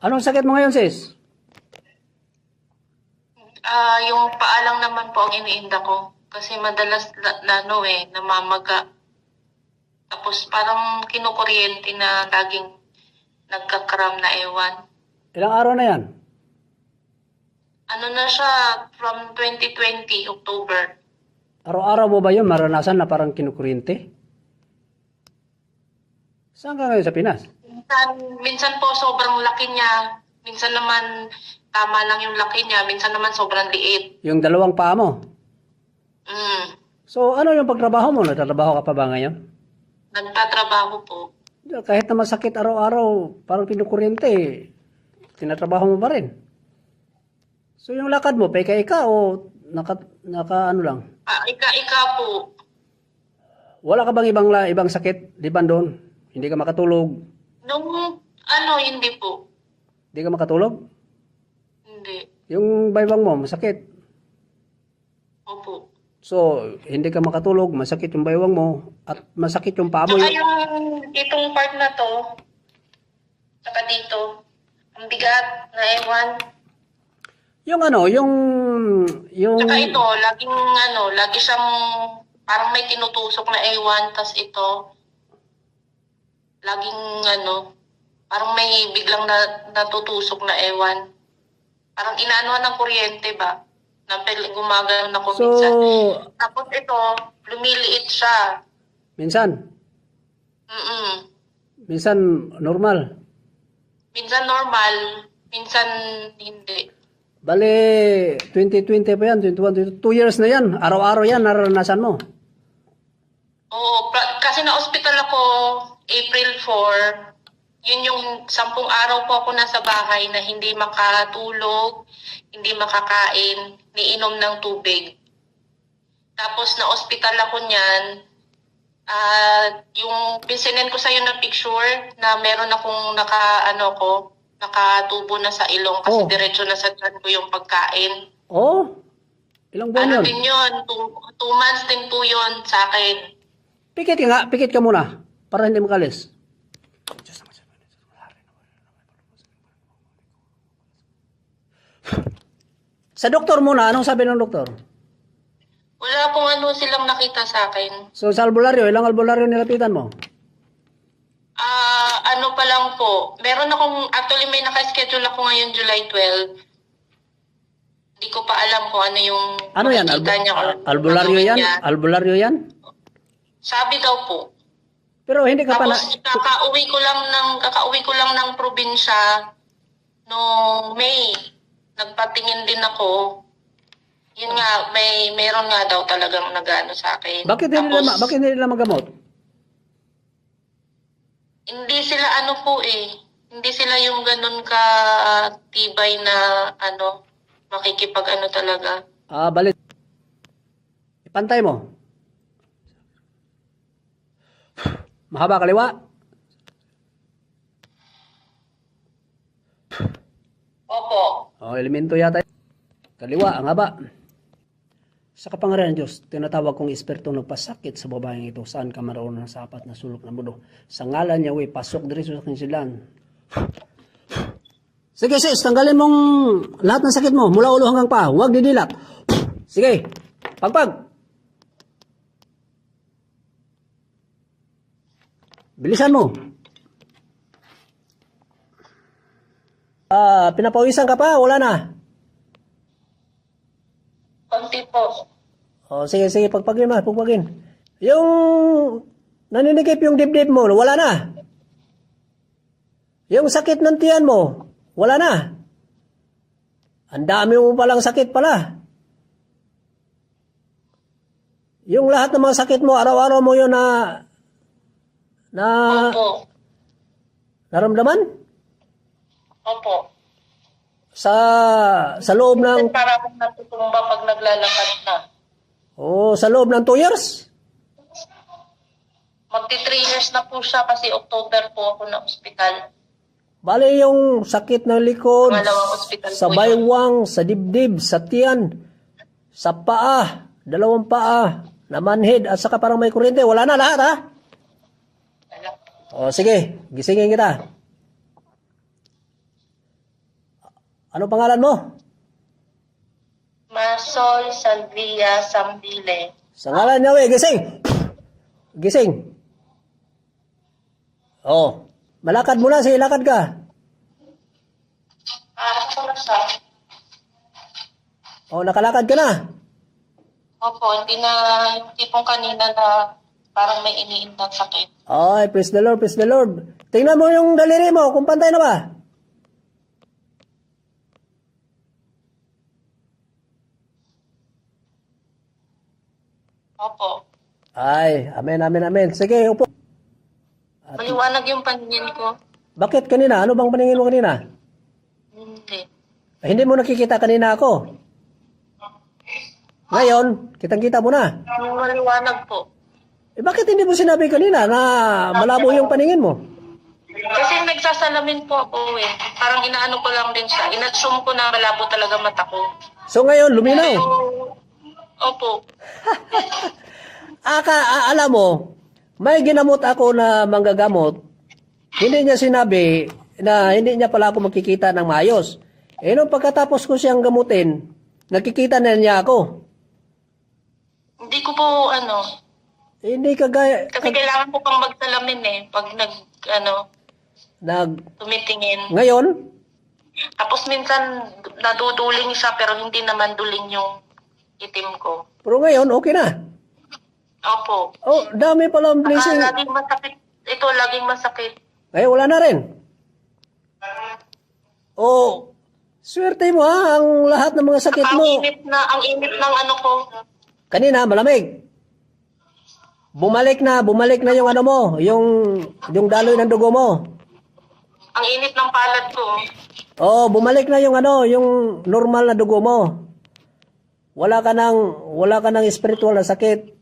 Anong sakit mo ngayon, sis? Ah, yung paalang naman po ang iniinda ko. Kasi madalas na, na ano eh, namamaga. Tapos parang kinukuryente na laging nagkakram na ewan. Ilang araw na yan? Ano na siya, from 2020, October. Araw-araw mo ba yun maranasan na parang kinukuryente? Saan ka ngayon sa Pinas? Minsan, minsan po sobrang laki niya. Minsan naman tama lang yung laki niya. Minsan naman sobrang liit. Yung dalawang paa mo. Mm. So, ano yung pagtrabaho mo? Nagtatrabaho ka pa ba ngayon? Nagtatrabaho po. Kahit na masakit araw-araw, parang kinukuryente, tinatrabaho mo pa rin. So, yung lakad mo, peka-ika o naka, naka ano lang? Ah, ika-ika po. Wala ka bang ibang, la- ibang sakit, di ba doon? Hindi ka makatulog? Nung ano, hindi po. Hindi ka makatulog? Hindi. Yung baybang mo, masakit. Opo. So, hindi ka makatulog, masakit yung baywang mo, at masakit yung paa mo. Saka yung itong part na to, saka dito, ang bigat na ewan. Yung ano, yung... yung Saka ito, laging ano, lagi siyang parang may tinutusok na ewan, tas ito, laging ano, parang may biglang na, natutusok na ewan. Parang inaanuhan ng kuryente ba? Na gumagano na ko so, minsan. Tapos ito, lumiliit siya. minsan, Mm-mm. minsan normal. Minsan normal, minsan hindi. Bale, 2020 pa yan, 21, 22 years na yan. Araw-araw yan, naranasan mo. Oo, kasi na-hospital ako April 4. Yun yung sampung araw po ako nasa bahay na hindi makatulog, hindi makakain, niinom ng tubig. Tapos na-hospital ako niyan. Ah, yung pinsinin ko sa na picture na meron akong naka ano ko, nakatubo na sa ilong kasi Oh. diretso na sa tiyan ko yung pagkain. Oo. Ilang buwan Ano yun? din yun, two, two months din po yun sa akin. Pikit ka nga, pikit ka muna. Para hindi makalis. Sa doktor muna, anong sabi ng doktor? Wala pong ano silang nakita sa akin. So sa albularyo, ilang albularyo nilapitan mo? Ah, ano pa lang po. Meron akong, actually may naka-schedule ako ngayon July 12. Hindi ko pa alam kung ano yung Ano yan? Albu- niya or albularyo gagawin yan? niya. Albularyo yan? Sabi daw po. Pero hindi ka pa na... Tapos kakauwi ko lang ng kakauwi ko lang ng probinsya no May. Nagpatingin din ako. Yun nga, may meron nga daw talagang nagano sa akin. Bakit hindi nila, ma- bakit hindi nila magamot? Hindi sila ano po eh. Hindi sila yung ganun ka tibay na ano, makikipag ano talaga. Ah, balit. Ipantay mo. Mahaba kaliwa. Opo. Oh, elemento yata. Kaliwa, ang haba. Sa kapangyarihan ng Diyos, tinatawag kong esperto nagpasakit sa babaeng ito. Saan ka marunong sa apat na sulok na mundo? Sa ngalan niya, we, pasok diri sa kinsilan. Sige, sis, tanggalin mong lahat ng sakit mo, mula ulo hanggang pa. Huwag didilat. Sige, pagpag. Bilisan mo. Ah, pinapawisan ka pa, wala na. Konti po. O, sige, sige, pagpagin mo, pagpagin. Yung naninikip yung dibdib mo, wala na. Yung sakit ng tiyan mo, wala na. Ang dami mo palang sakit pala. Yung lahat ng mga sakit mo, araw-araw mo yun na na Opo. naramdaman Opo. sa sa loob ng Kasi para akong natutumba pag naglalakad na. oh, sa loob ng 2 years. Magti 3 years na po siya kasi October po ako na ospital. Bale yung sakit ng likod, Dalawang ospital sa po yun. baywang, sa dibdib, sa tiyan, sa paa, dalawang paa, na manhid, at saka parang may kuryente. Wala na lahat, ha? O, sige, gisingin kita. Ano pangalan mo? Marisol Salvia Sambile. Sa ngalan niya, we, gising! Gising! Oh, malakad mo na, sige, lakad ka. Ah, ako na siya. Oh, nakalakad ka na. Opo, hindi na yung tipong kanina na parang may iniindang sakit. Ay, praise the Lord, praise the Lord. Tingnan mo yung daliri mo, kung pantay na ba? Opo. Ay, amen, amen, amen. Sige, upo. Maliwanag yung paningin ko. Bakit kanina? Ano bang paningin mo kanina? Hindi. Ay, hindi mo nakikita kanina ako. Ngayon, kitang-kita mo na. Yung maliwanag po. Eh, bakit hindi mo sinabi kanina na malabo yung paningin mo? Kasi nagsasalamin po ako eh. Parang inaano ko lang din siya. Inassume ko na malabo talaga mata ko. So ngayon, luminaw. Pero, opo. Aka, a- alam mo, may ginamot ako na manggagamot. Hindi niya sinabi na hindi niya pala ako makikita ng maayos. Eh, nung pagkatapos ko siyang gamutin, nakikita na niya ako. Hindi ko po ano. Eh, Hindi kagaya, Kasi kailangan ko pang magsalamin eh. Pag nag, ano, nag, tumitingin. ngayon, Tapos minsan naduduling siya pero hindi naman duling yung itim ko. pero ngayon, okay na. Opo. Oh, dami pala ang blessing. laging masakit. Ito, laging masakit. Eh, wala na rin. Oh, swerte mo ha, ang lahat ng mga sakit Ang mo. init na, ang init ng ano ko. Kanina, malamig. Bumalik na, bumalik na yung ano mo, yung, yung daloy ng dugo mo. Ang init ng palad ko. Oh, bumalik na yung ano, yung normal na dugo mo. Wala ka nang, wala ka nang spiritual na sakit.